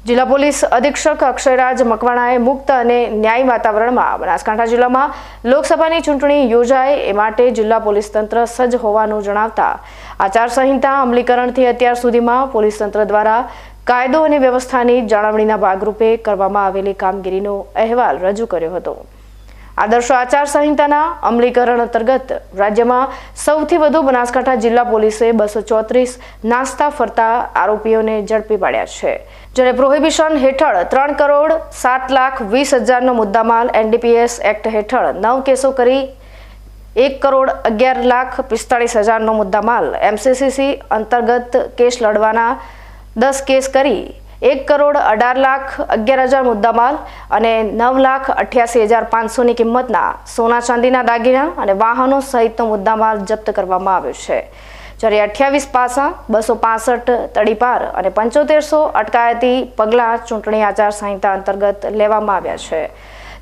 જિલ્લા પોલીસ અધિક્ષક અક્ષયરાજ મકવાણાએ મુક્ત અને ન્યાય વાતાવરણમાં બનાસકાંઠા જિલ્લામાં લોકસભાની ચૂંટણી યોજાય એ માટે જિલ્લા પોલીસ તંત્ર સજ્જ હોવાનું જણાવતા આચારસંહિતા અમલીકરણથી અત્યાર સુધીમાં પોલીસ તંત્ર દ્વારા કાયદો અને વ્યવસ્થાની જાળવણીના ભાગરૂપે કરવામાં આવેલી કામગીરીનો અહેવાલ રજૂ કર્યો હતો. આદર્શ આચારસંહિતાના અમલીકરણ અંતર્ગત રાજ્યમાં સૌથી વધુ બનાસકાંઠા જિલ્લા પોલીસે બસો ચોત્રીસ નાસ્તા ફરતા આરોપીઓને ઝડપી પાડ્યા છે જ્યારે પ્રોહિબિશન હેઠળ ત્રણ કરોડ સાત લાખ વીસ હજારનો મુદ્દામાલ એનડીપીએસ એક્ટ હેઠળ નવ કેસો કરી એક કરોડ અગિયાર લાખ પિસ્તાળીસ હજારનો મુદ્દામાલ એમસીસીસી અંતર્ગત કેસ લડવાના દસ કેસ કરી એક કરોડ અઢાર લાખ અગિયાર હજાર મુદ્દામાલ અને નવ લાખ અઠ્યાસી હજાર પાંચસોની કિંમતના સોના ચાંદીના દાગીના અને વાહનો સહિતનો મુદ્દામાલ જપ્ત કરવામાં આવ્યો છે. જ્યારે અઠ્યાવીસ પાસા, બસો પાસઠ તડીપાર અને પંચોતેરસો અટકાયતી પગલાં ચૂંટણી આચારસંહિતા અંતર્ગત લેવામાં આવ્યા છે.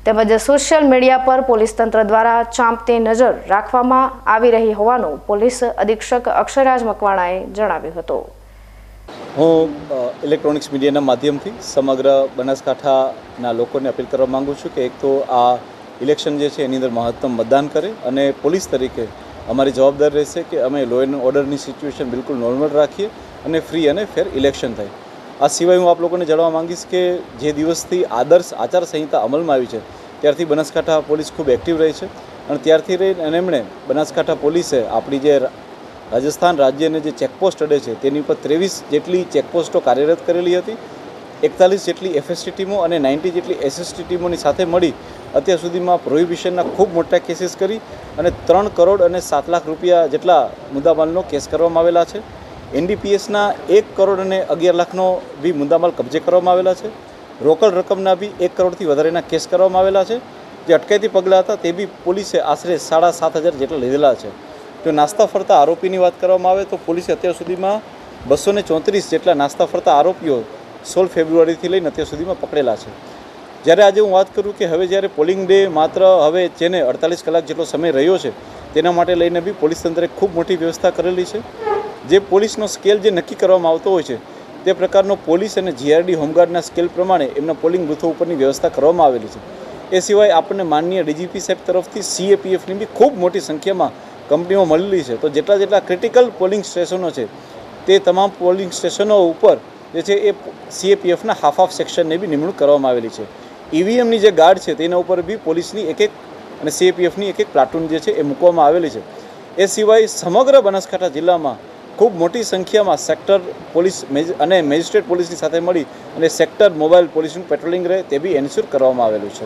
તેમજ સોશિયલ મીડિયા પર પોલીસ તંત્ર દ્વારા ચાંપતી નજર રાખવામાં આવી રહી હોવાનું પોલીસ અધિક્ષક અક્ષરાજ મકવાણાએ જણાવ્યું હતું. હું ઇલેક્ટ્રોનિક્સ મીડિયાના માધ્યમથી સમગ્ર બનાસકાંઠાના લોકોને અપીલ કરવા માગું છું કે એક તો આ ઇલેક્શન જે છે એની અંદર મહત્તમ મતદાન કરે અને પોલીસ તરીકે અમારી જવાબદારી રહેશે કે અમે લો એન્ડ ઓર્ડરની સિચ્યુએશન બિલકુલ નોર્મલ રાખીએ અને ફ્રી અને ફેર ઇલેક્શન થાય. આ સિવાય હું આપ લોકોને જણાવવા માંગીશ કે જે દિવસથી આદર્શ આચારસંહિતા અમલમાં આવી છે, ત્યારથી બનાસકાંઠા પોલીસ ખૂબ એક્ટિવ રહી છે અને ત્યારથી રહીને એમણે બનાસકાંઠા પોલીસે આપણી જે રાજસ્થાન રાજ્યને જે ચેકપોસ્ટ અડે છે, તેની ઉપર ત્રેવીસ જેટલી ચેકપોસ્ટો કાર્યરત કરેલી હતી, એકતાલીસ જેટલી એફએસટી ટીમો અને નાઇન્ટી જેટલી એસએસટી ટીમોની સાથે મળી અત્યાર સુધીમાં પ્રોહિબિશનના ખૂબ મોટા કેસીસ કરી અને ત્રણ કરોડ અને સાત લાખ રૂપિયા જેટલા મુદ્દામાલનો કેસ કરવામાં આવેલા છે. એનડીપીએસના એક કરોડ અને અગિયાર લાખનો બી મુદ્દામાલ કબજે કરવામાં આવેલા છે. રોકડ રકમના બી એક કરોડથી વધારેના કેસ કરવામાં આવેલા છે. જે અટકાયતી પગલાં હતા તે બી પોલીસે આશરે સાડા સાત હજાર જેટલા લીધેલા છે. જો નાસ્તા ફરતા આરોપીની વાત કરવામાં આવે તો પોલીસે અત્યાર સુધીમાં બસો ને જેટલા નાસ્તા ફરતા આરોપીઓ સોળ ફેબ્રુઆરીથી લઈને અત્યાર સુધીમાં પકડેલા છે. જ્યારે આજે હું વાત કરું કે હવે જ્યારે પોલિંગ ડે માત્ર હવે જેને અડતાલીસ કલાક જેટલો સમય રહ્યો છે, તેના માટે લઈને બી પોલીસ તંત્રે ખૂબ મોટી વ્યવસ્થા કરેલી છે. જે પોલીસનો સ્કેલ જે નક્કી કરવામાં આવતો હોય છે, તે પ્રકારનો પોલીસ અને જીઆરડી હોમગાર્ડના સ્કેલ પ્રમાણે એમના પોલિંગ બૂથો ઉપરની વ્યવસ્થા કરવામાં આવેલી છે. એ સિવાય આપણને માનનીય ડીજીપી સાહેબ તરફથી સીએપીએફની બી ખૂબ મોટી સંખ્યામાં કંપનીઓ મળેલી છે. તો જેટલા જેટલા ક્રિટિકલ પોલિંગ સ્ટેશનો છે, તે તમામ પોલિંગ સ્ટેશનો ઉપર જે છે એ સીએપીએફના હાફ હાફ સેક્શનને બી નિમણૂક કરવામાં આવેલી છે. ઈવીએમની જે ગાર્ડ છે, તેના ઉપર બી પોલીસની એક એક અને સીએપીએફની એક એક પ્લાટૂન જે છે એ મૂકવામાં આવેલી છે. એ સિવાય સમગ્ર બનાસકાંઠા જિલ્લામાં ખૂબ મોટી સંખ્યામાં સેક્ટર પોલીસ અને મેજિસ્ટ્રેટ પોલીસની સાથે મળી અને સેક્ટર મોબાઈલ પોલીસનું પેટ્રોલિંગ રહે તે બી એન્શ્યોર કરવામાં આવેલું છે.